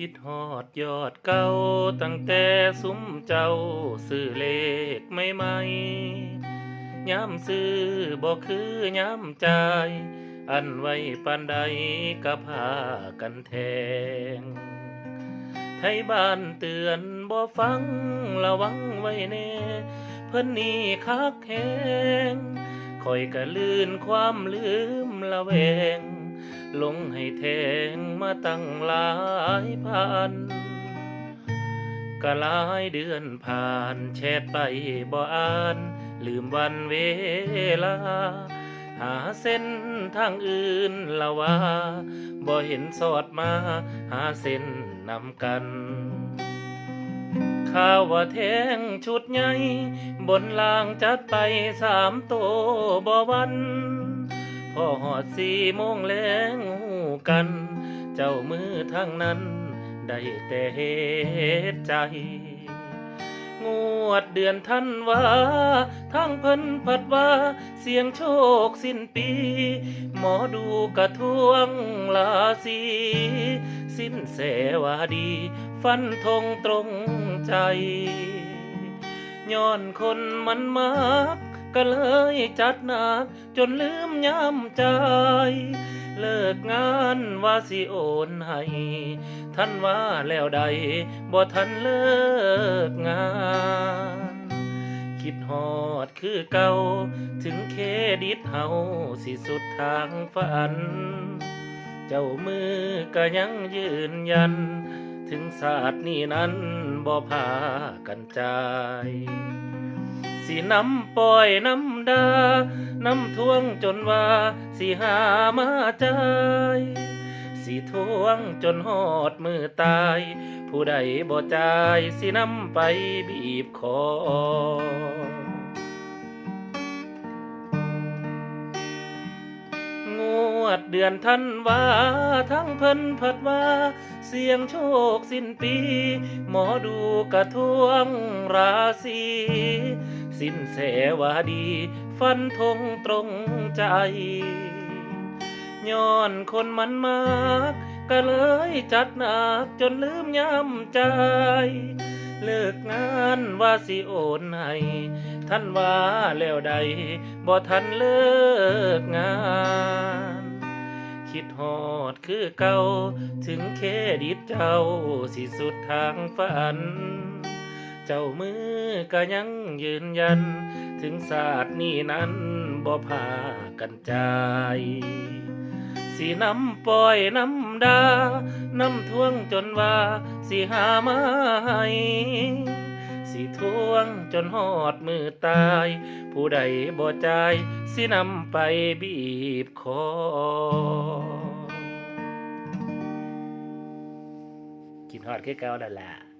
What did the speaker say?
คิดฮอดยอดเก่าตั้งแต่ซุ้มเจ้าซื้อเลขไม่ไม่ๆย้ำซื้อบ่คือย้ำจ่ายอันไว้ปานใดก็พากันแทง ไทยบ้านเตือนบ่ฟังระวังไว้แน่ เพิ่นนี่คักแหงคอยกะลื่นความลืมละแวง ลงให้แทงมาตั้งหลายพันก็หลายเดือนผ่านแชทไปบ่อ่าน ลืมวันเวลา หาเส้นทางอื่นละว่าบ่เห็นสอดมา หาเส้นนำกันข่าวว่าแทงชุดใหญ่บนลางจัดไปสามโตบ่วัน พอหอดสี่โมงแรงหูกัน เจ้ามือทางนั้น ได้แต่เหตุใจ งวดเดือนท่านว่าทั้งเพิ่นผัดว่าเสียงโชคสิ้นปี หมอดูกระทวงลาสีสิ้นแสวาดี ฟันธงตรงใจย้อนคนมันมาก ก็เลยจัดหนักจนลืมย้ำใจ เลิกงานว่าสิโอนให้ท่านว่าแล้วใดบ่ทันเลิกงานคิดฮอดคือเก่า ถึงเครดิตเฮาสิสุดทางฝัน เจ้ามือก็ยังยืนยัน ถึงศาสตร์นี้นั้นบ่พากันใจ สิน้ำปล่อยน้ำดา น้ำท่วงจนว่า สิหามาใจสิท่วงจนหอดมือตาย ผู้ใดบ่จ่ายสินำไปบีบคอ ดเดือนท่านว่าทั้งเพิ่นผัดว่า เสียงโชคสิ้นปี หมอดูกระทวงราศีสิ้นแสวาดี ฟันธงตรงใจย้อนคนมันมากก็เลยจัดหนักจนลืมย้ำใจ เลิกงานว่าสิโอนให้ท่านว่าแล้วใดบ่ทันเลิกงาน คิดฮอดคือเก่าถึงเครดิตเจ้าสิสุดทางฝัน เจ้ามือก็ยังยืนยัน ถึงศาสตร์นี้นั้นบ่พากันใจายสิน้ำปล่อยน้ำดา น้ำท่วงจนว่าสิหามาให้ สิทวงจนหอดมือตาย ผู้ใดบ่จายสินำไปบีบคอกินหอดคือเก่าดั่นแหละ